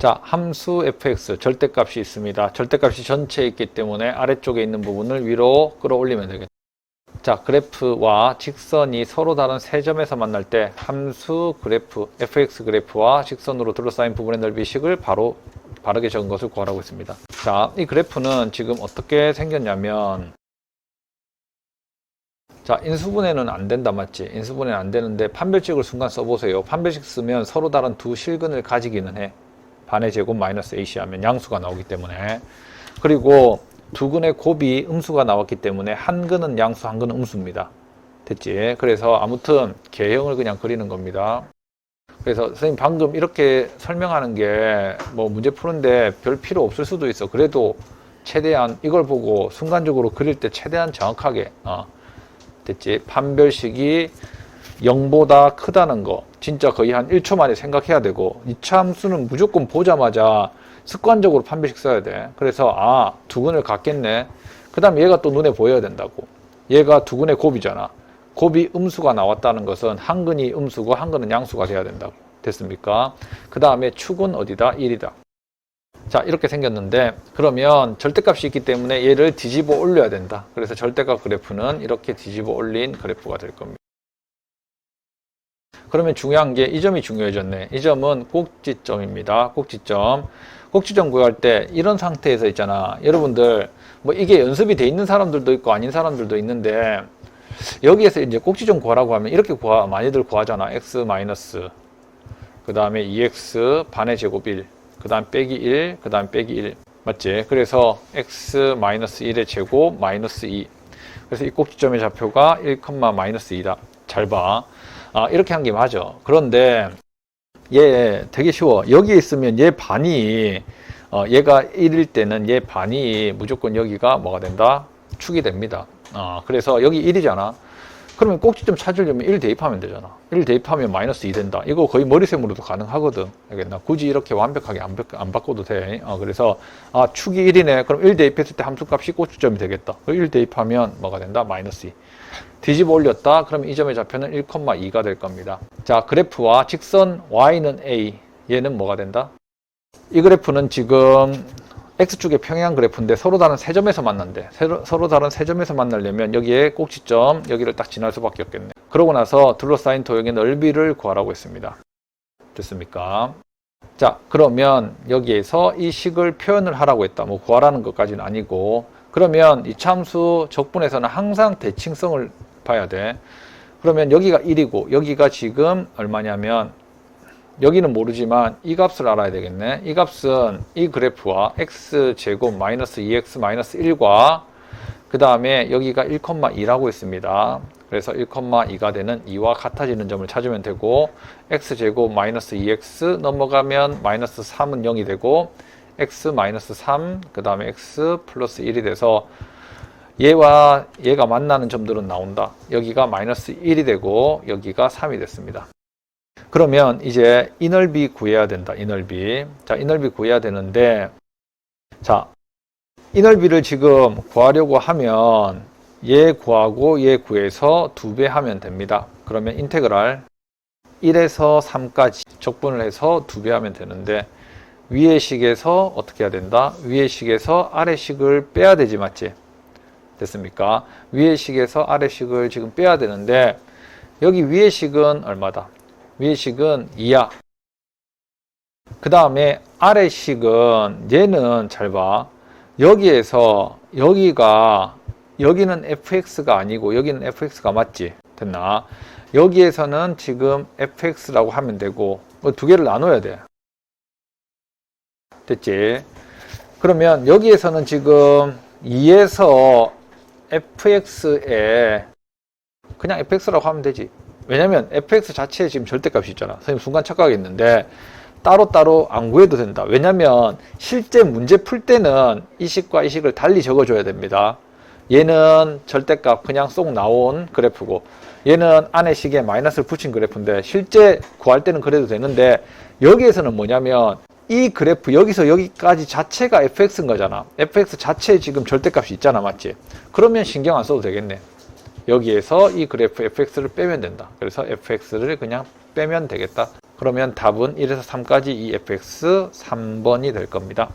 자, 함수 fx 절대값이 있습니다. 절대값이 전체에 있기 때문에 아래쪽에 있는 부분을 위로 끌어올리면 되겠다. 자, 그래프와 직선이 서로 다른 세 점에서 만날 때 함수 그래프, fx 그래프와 직선으로 둘러싸인 부분의 넓이식을 바로 바르게 적은 것을 구하라고 했습니다. 자, 이 그래프는 지금 어떻게 생겼냐면 자, 인수분해는 안 된다, 맞지? 인수분해는 안 되는데 판별식을 순간 써보세요. 판별식 쓰면 서로 다른 두 실근을 가지기는 해. 반의 제곱 마이너스 AC 하면 양수가 나오기 때문에. 그리고 두 근의 곱이 음수가 나왔기 때문에 한 근은 양수, 한 근은 음수입니다. 됐지? 그래서 아무튼 개형을 그냥 그리는 겁니다. 그래서 선생님 방금 이렇게 설명하는 게 뭐 문제 푸는데 별 필요 없을 수도 있어. 그래도 최대한 이걸 보고 순간적으로 그릴 때 최대한 정확하게 어, 됐지? 판별식이 0보다 크다는 거 진짜 거의 한 1초 만에 생각해야 되고 이차 함수는 무조건 보자마자 습관적으로 판별식 써야 돼. 그래서 아 두근을 갖겠네. 그 다음에 얘가 또 눈에 보여야 된다고. 얘가 두근의 곱이잖아. 곱이 음수가 나왔다는 것은 한 근이 음수고 한 근은 양수가 돼야 된다고. 됐습니까? 그 다음에 축은 어디다? 1이다. 자 이렇게 생겼는데 그러면 절대값이 있기 때문에 얘를 뒤집어 올려야 된다. 그래서 절대값 그래프는 이렇게 뒤집어 올린 그래프가 될 겁니다. 그러면 중요한 게 이 점이 중요해졌네. 이 점은 꼭지점입니다. 꼭지점. 꼭지점 구할 때 이런 상태에서 있잖아. 여러분들 뭐 이게 연습이 돼 있는 사람들도 있고 아닌 사람들도 있는데 여기에서 이제 꼭지점 구하라고 하면 이렇게 구하 많이들 구하잖아. x 마이너스 그 다음에 2x 반의 제곱 1, 그 다음 빼기 1, 그 다음 빼기 1. 맞지? 그래서 x 마이너스 1의 제곱 마이너스 2. 그래서 이 꼭지점의 좌표가 1, 마이너스 2다. 잘 봐. 아, 이렇게 한 게 맞아. 그런데 얘 되게 쉬워. 여기에 있으면 얘 반이 어, 얘가 1일 때는 얘 반이 무조건 여기가 뭐가 된다? 축이 됩니다. 어, 그래서 여기 1이잖아. 그러면 꼭지 점 찾으려면 1 대입하면 되잖아. 1 대입하면 마이너스 2 된다. 이거 거의 머리셈으로도 가능하거든. 알겠나? 굳이 이렇게 완벽하게 안, 바- 안 바꿔도 돼. 어, 그래서 아 축이 1이네. 그럼 1 대입했을 때 함수값이 꼭지점이 되겠다. 1 대입하면 뭐가 된다? 마이너스 2. 뒤집어 올렸다. 그럼 이 점의 좌표는 1,2가 될 겁니다. 자, 그래프와 직선 y는 a. 얘는 뭐가 된다? 이 그래프는 지금 x축의 평행 그래프인데 서로 다른 세 점에서 만난대. 서로, 서로 다른 세 점에서 만나려면 여기에 꼭지점 여기를 딱 지날 수밖에 없겠네. 그러고 나서 둘러싸인 도형의 넓이를 구하라고 했습니다. 됐습니까? 자, 그러면 여기에서 이 식을 표현을 하라고 했다. 뭐 구하라는 것까지는 아니고 그러면 이 참수 적분에서는 항상 대칭성을 봐야 돼. 그러면 여기가 1이고 여기가 지금 얼마냐면 여기는 모르지만 이 값을 알아야 되겠네. 이 값은 이 그래프와 x 제곱 마이너스 2x 마이너스 1과 그 다음에 여기가 1,2라고 했습니다. 그래서 1,2가 되는 2와 같아지는 점을 찾으면 되고 x 제곱 마이너스 2x 넘어가면 마이너스 3은 0이 되고 x 마이너스 3, 그 다음에 x 플러스 1이 돼서 얘와 얘가 만나는 점들은 나온다. 여기가 마이너스 1이 되고 여기가 3이 됐습니다. 그러면 이제 이 넓이 구해야 된다. 이 넓이. 자, 이 넓이 구해야 되는데 자, 이 넓이를 지금 구하려고 하면 얘 구하고 얘 구해서 두 배 하면 됩니다. 그러면 인테그랄 1에서 3까지 적분을 해서 두 배 하면 되는데 위의 식에서 어떻게 해야 된다? 위의 식에서 아래 식을 빼야 되지 맞지? 됐습니까? 위의 식에서 아래 식을 지금 빼야 되는데 여기 위의 식은 얼마다? 위의 식은 2야. 그 다음에 아래 식은 얘는 잘 봐. 여기에서 여기가 여기는 fx가 아니고 여기는 fx가 맞지? 됐나? 여기에서는 지금 fx라고 하면 되고 어, 두 개를 나눠야 돼. 됐지? 그러면 여기에서는 지금 2에서 fx에 그냥 fx라고 하면 되지. 왜냐면 fx 자체에 지금 절대값이 있잖아. 선생님 순간 착각했는데 따로따로 안 구해도 된다. 왜냐면 실제 문제 풀 때는 이 식과 이 식을 달리 적어줘야 됩니다. 얘는 절대값 그냥 쏙 나온 그래프고 얘는 안에 식에 마이너스를 붙인 그래프인데 실제 구할 때는 그래도 되는데 여기에서는 뭐냐면 이 그래프 여기서 여기까지 자체가 fx인 거잖아. fx 자체에 지금 절대값이 있잖아. 맞지? 그러면 신경 안 써도 되겠네. 여기에서 이 그래프 fx를 빼면 된다. 그래서 fx를 그냥 빼면 되겠다. 그러면 답은 1에서 3까지 이 fx 3번이 될 겁니다.